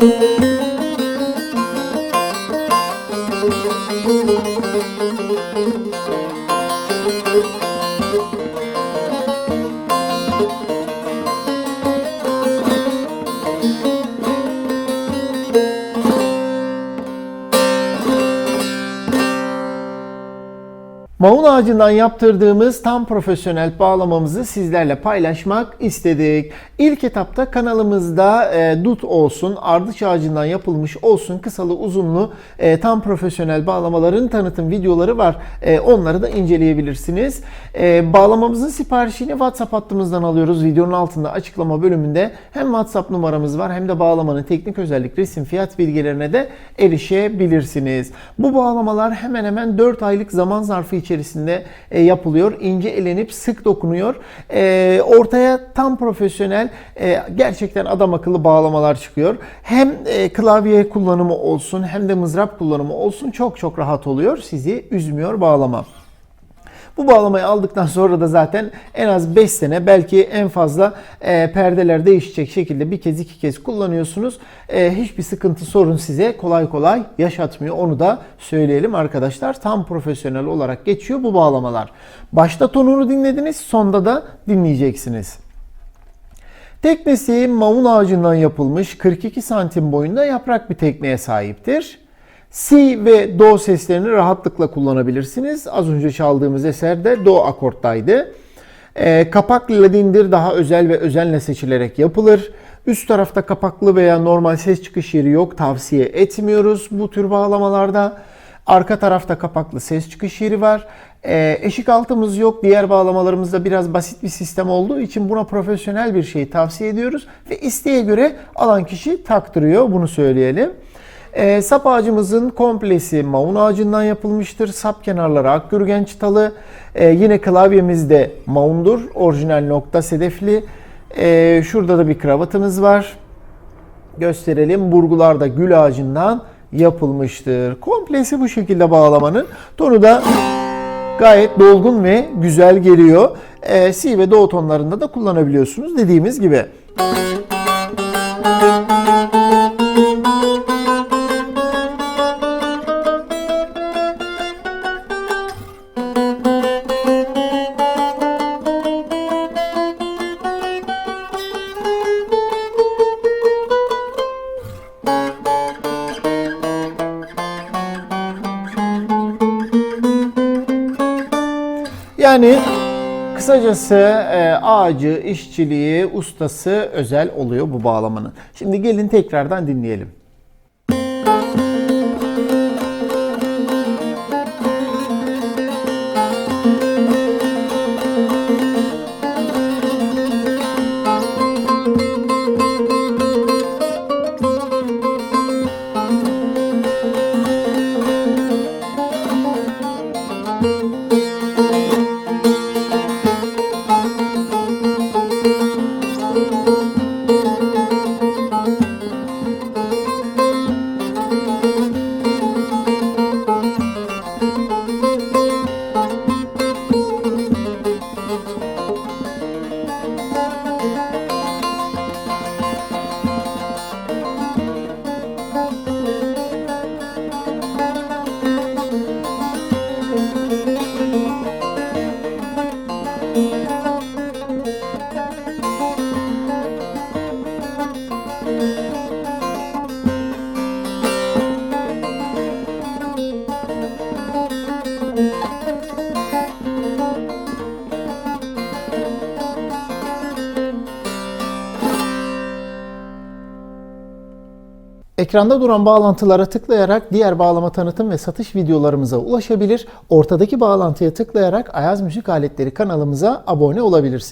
thank you. Maun ağacından yaptırdığımız tam profesyonel bağlamamızı sizlerle paylaşmak istedik. İlk etapta kanalımızda e, dut olsun, ardıç ağacından yapılmış olsun kısalı uzunlu e, tam profesyonel bağlamaların tanıtım videoları var. E, onları da inceleyebilirsiniz. E, bağlamamızın siparişini WhatsApp hattımızdan alıyoruz. Videonun altında açıklama bölümünde hem WhatsApp numaramız var hem de bağlamanın teknik özellik, resim, fiyat bilgilerine de erişebilirsiniz. Bu bağlamalar hemen hemen 4 aylık zaman zarfı içerisinde e, yapılıyor. İnce elenip sık dokunuyor. E, ortaya tam profesyonel e, gerçekten adam akıllı bağlamalar çıkıyor. Hem e, klavye kullanımı olsun hem de mızrap kullanımı olsun çok çok rahat oluyor. Sizi üzmüyor bağlama. Bu bağlamayı aldıktan sonra da zaten en az 5 sene belki en fazla e, perdeler değişecek şekilde bir kez iki kez kullanıyorsunuz. E, hiçbir sıkıntı sorun size kolay kolay yaşatmıyor. Onu da söyleyelim arkadaşlar. Tam profesyonel olarak geçiyor bu bağlamalar. Başta tonunu dinlediniz sonda da dinleyeceksiniz. Teknesi maun ağacından yapılmış 42 santim boyunda yaprak bir tekneye sahiptir. Si ve do seslerini rahatlıkla kullanabilirsiniz. Az önce çaldığımız eser de do akorttaydı. Ee, kapak ladindir daha özel ve özenle seçilerek yapılır. Üst tarafta kapaklı veya normal ses çıkış yeri yok. Tavsiye etmiyoruz bu tür bağlamalarda. Arka tarafta kapaklı ses çıkış yeri var. Ee, eşik altımız yok. Diğer bağlamalarımızda biraz basit bir sistem olduğu için buna profesyonel bir şey tavsiye ediyoruz. Ve isteğe göre alan kişi taktırıyor. Bunu söyleyelim. E, sap ağacımızın komplesi maun ağacından yapılmıştır. Sap kenarları akgürgen çıtalı. E, yine klavyemiz de maundur. Orijinal nokta sedefli. E, şurada da bir kravatımız var. Gösterelim. Burgular da gül ağacından yapılmıştır. Komplesi bu şekilde bağlamanın. Tonu da gayet dolgun ve güzel geliyor. E, si ve do tonlarında da kullanabiliyorsunuz dediğimiz gibi. Yani kısacası e, ağacı, işçiliği, ustası özel oluyor bu bağlamanın. Şimdi gelin tekrardan dinleyelim. Ekranda duran bağlantılara tıklayarak diğer bağlama tanıtım ve satış videolarımıza ulaşabilir. Ortadaki bağlantıya tıklayarak Ayaz Müzik Aletleri kanalımıza abone olabilirsiniz.